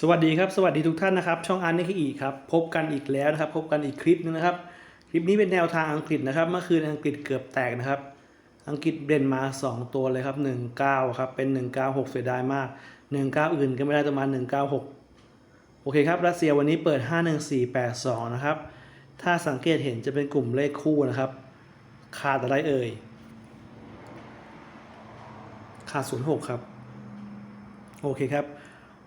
สวัสดีครับสวัสดีทุกท่านนะครับ ช่องอันนี่คืออีกครับ พบกันอีกแล้วนะครับ พบกันอีกคลิปนึงนะครับ คลิปนี้เป็นแนวทางอังกฤษนะครับ เมื่อคืนอังกฤษเกือบแตกนะครับ อังกฤษเด่นมา 2 ตัวเลยครับ 19 ครับเป็น 196 เสียดายมาก 19 อื่นก็ไม่ได้ประมาณ 196 โอเคครับรัสเซียวันนี้เปิด 51482 นะครับ ถ้าสังเกตเห็นจะเป็นกลุ่มเลขคู่นะครับ ขาดอะไรเอ่ย ขาด 06 ครับ โอเคครับ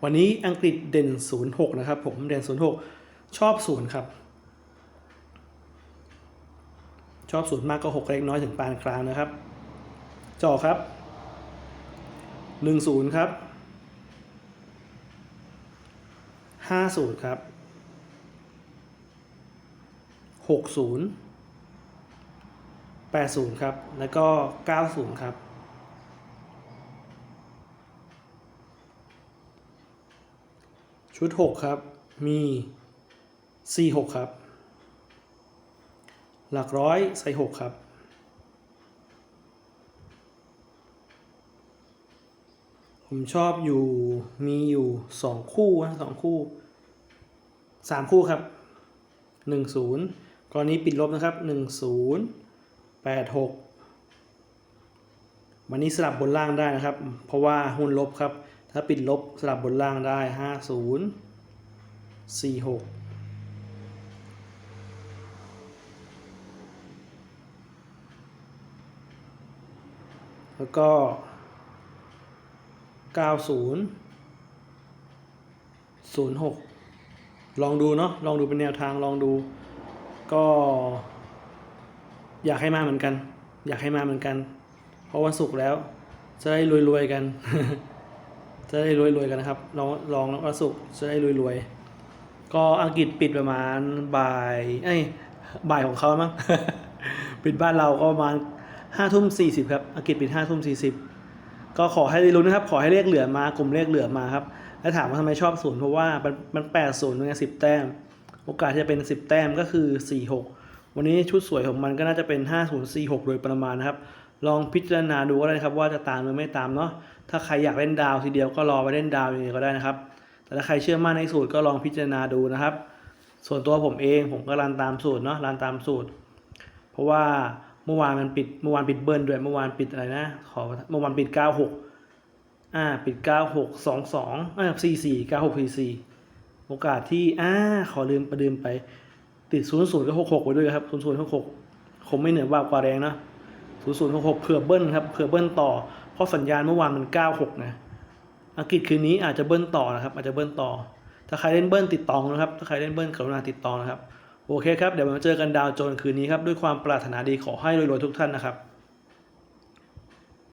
วันนี้อังกฤษเด่น 06 นะครับผมเด่น 06 ชอบ0ครับ ชอบ0มากก็6เล็กน้อยถึงปานกลางนะครับจอครับ 10 ครับ 50 ครับ 60 80 ครับ แล้วก็ 90 ครับ ชุด 6 ครับ มี 4 6 ครับ หลักร้อยใส่ 6 ครับ ผมชอบอยู่มีอยู่ 2 คู่นะสองคู่ 3 คู่ครับ 1 0 กรณีปิดลบนะครับ 1 0 8 6 วันนี้สลับบนล่างได้นะครับ เพราะว่าหุ้นลบครับ ถ้าปิดลบสลับบนล่างได้ 50 46แล้วก็ 90 06 ลองดูเนาะ ลองดูเป็นแนวทาง ลองดู ก็ อยากให้มาเหมือนกัน อยากให้มาเหมือนกัน เพราะวันศุกร์แล้ว จะได้รวยๆกัน จะได้รวยๆกันนะครับลองลองวันศุกร์จะได้รวยๆก็อังกฤษปิดประมาณบ่ายเอ้บ่ายของเขามั้งปิดบ้านเราก็ประมาณห้าทุ่มสี่สิบครับอังกฤษปิดห้าทุ่มสี่สิบก็ขอให้ลุ้นนะครับ ขอให้เลขเหลือมากลุ่มเลขเหลือมาครับ แล้วถามว่าทำไมชอบศูนย์เพราะว่ามันมันแปดศูนย์ไงสิบแต้ม โอกาสที่จะเป็นสิบแต้มก็คือสี่หกวันนี้ชุดสวยของมันก็น่าจะเป็นห้าศูนย์สี่หกโดยประมาณนะครับ ลองพิจารณาดูก็ได้นะครับว่าจะตามหรือไม่ตามเนาะถ้าใครอยากเล่นดาวทีเดียวก็รอไปเล่นดาวอย่างนี้ก็ได้นะครับ แต่ถ้าใครเชื่อมั่นในสูตรก็ลองพิจารณาดูนะครับ ส่วนตัวผมเองผมก็รันตามสูตรเนาะรันตามสูตร เพราะว่าเมื่อวานมันปิดเมื่อวานปิดเบิ้ลด้วยเมื่อวานปิดอะไรนะ ขอเมื่อวานปิด 96อ่าปิด 96 22อ่า44 96 44 โอกาสที่อ่าขอลืมประลืมไปติด 00ก็66ไว้ด้วยครับ00 66คงไม่เหนือบากว่าแรงเนาะ 0066เผื่อเบิ้ลครับเผื่อเบิ้ลต่อ เพราะสัญญาณเมื่อวานมัน 96 นะ อังกฤษคืนนี้อาจจะเบิ้ลต่อนะครับ อาจจะเบิ้ลต่อ ถ้าใครเล่นเบิ้ลติดตองนะครับ ถ้าใครเล่นเบิ้ลกรุณาติดตองนะครับ โอเคครับ เดี๋ยวมาเจอกันดาวโจนส์คืนนี้ครับ ด้วยความปรารถนาดีขอให้รวยๆทุกท่านนะครับ